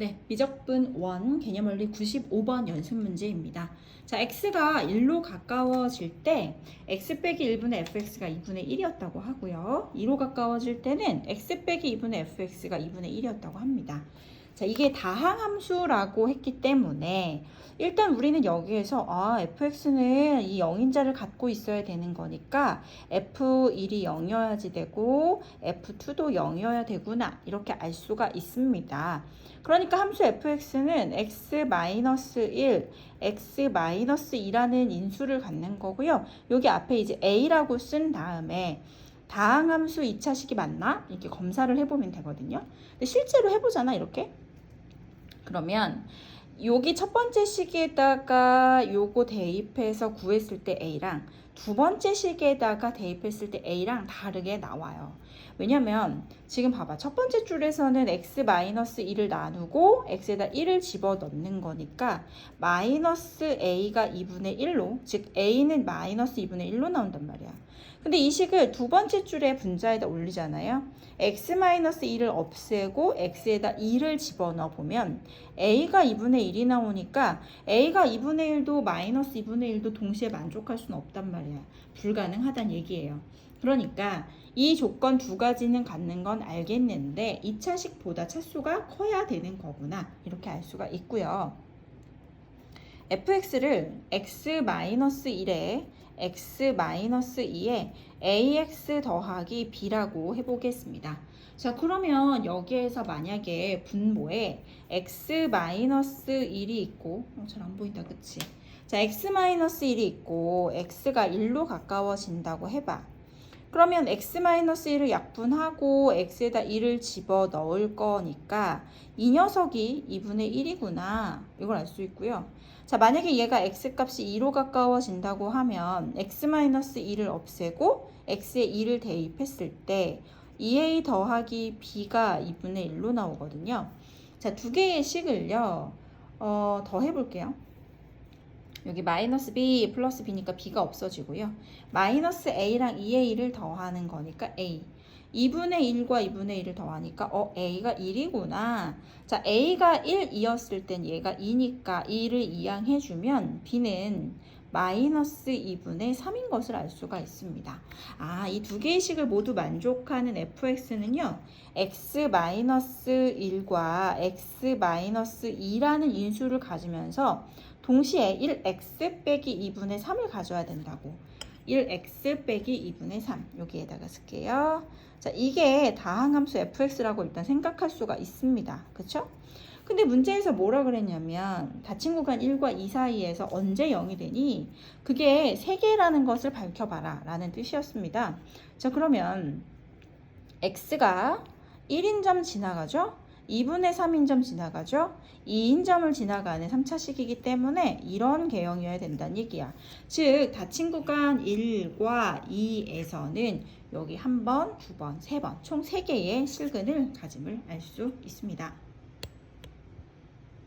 네, 미적분 1 개념 원리 95번 연습 문제입니다. 자, x가 1로 가까워질 때 x 빼기 1분의 fx가 2분의 1이었다고 하고요. 2로 가까워질 때는 x 빼기 2분의 fx가 2분의 1이었다고 합니다. 자, 이게 다항함수라고 했기 때문에 일단 우리는 여기에서 아, fx는 이 0인자를 갖고 있어야 되는 거니까 f1이 0이어야지 되고 f2도 0이어야 되구나 이렇게 알 수가 있습니다. 그러니까 함수 fx는 x-1, x-2라는 인수를 갖는 거고요. 여기 앞에 이제 a라고 쓴 다음에 다항함수 2차식이 맞나? 이렇게 검사를 해보면 되거든요. 근데 실제로 해보잖아, 이렇게. 그러면 여기 첫 번째 식에다가 요거 대입해서 구했을 때 A랑 두 번째 식에다가 대입했을 때 A랑 다르게 나와요. 왜냐면 지금 봐봐. 첫 번째 줄에서는 x-1을 나누고 x에다 1을 집어넣는 거니까 마이너스 a가 2분의 1로 즉 a는 마이너스 2분의 1로 나온단 말이야. 근데 이 식을 두 번째 줄에 분자에다 올리잖아요. x-1을 없애고 x에다 2를 집어넣어 보면 a가 2분의 1이 나오니까 a가 2분의 1도 마이너스 2분의 1도 동시에 만족할 수는 없단 말이야. 불가능하단 얘기예요. 그러니까 이 조건 두 가지는 갖는 건 알겠는데 2차식보다 차수가 커야 되는 거구나 이렇게 알 수가 있고요. fx를 x-1에 x-2에 ax 더하기 b라고 해보겠습니다. 자 그러면 여기에서 만약에 분모에 x-1이 있고 어, 잘안 보인다 그치? 자 x-1이 있고 x가 1로 가까워진다고 해봐. 그러면 x-1을 약분하고 x에다 1을 집어 넣을 거니까 이 녀석이 2분의 1이구나. 이걸 알 수 있고요. 자, 만약에 얘가 x 값이 2로 가까워진다고 하면 x-1을 없애고 x에 2를 대입했을 때 2a 더하기 b가 2분의 1로 나오거든요. 자, 두 개의 식을요. 어, 더 해볼게요. 여기 마이너스 b 플러스 b니까 b가 없어지고요. 마이너스 a랑 2a를 더하는 거니까 a. 2분의 1과 2분의 1을 더하니까 어 a가 1이구나. 자 a가 1이었을 땐 얘가 2니까 2를 이항해주면 b는 마이너스 2분의 3인 것을 알 수가 있습니다. 아, 이 두 개의 식을 모두 만족하는 fx는요, x-1과 x-2라는 인수를 가지면서 동시에 1x 빼기 2분의 3을 가져야 된다고. 1x 빼기 2분의 3 여기에다가 쓸게요. 자, 이게 다항함수 fx라고 일단 생각할 수가 있습니다. 그쵸? 근데 문제에서 뭐라 그랬냐면 닫힌 구간 1과 2 사이에서 언제 0이 되니? 그게 3개라는 것을 밝혀봐라 라는 뜻이었습니다. 자 그러면 x가 1인 점 지나가죠? 2분의 3인 점 지나가죠? 2인 점을 지나가는 3차식이기 때문에 이런 개형이어야 된다는 얘기야. 즉 닫힌 구간 1과 2에서는 여기 한 번, 두 번, 세 번, 총 3개의 실근을 가짐을 알 수 있습니다.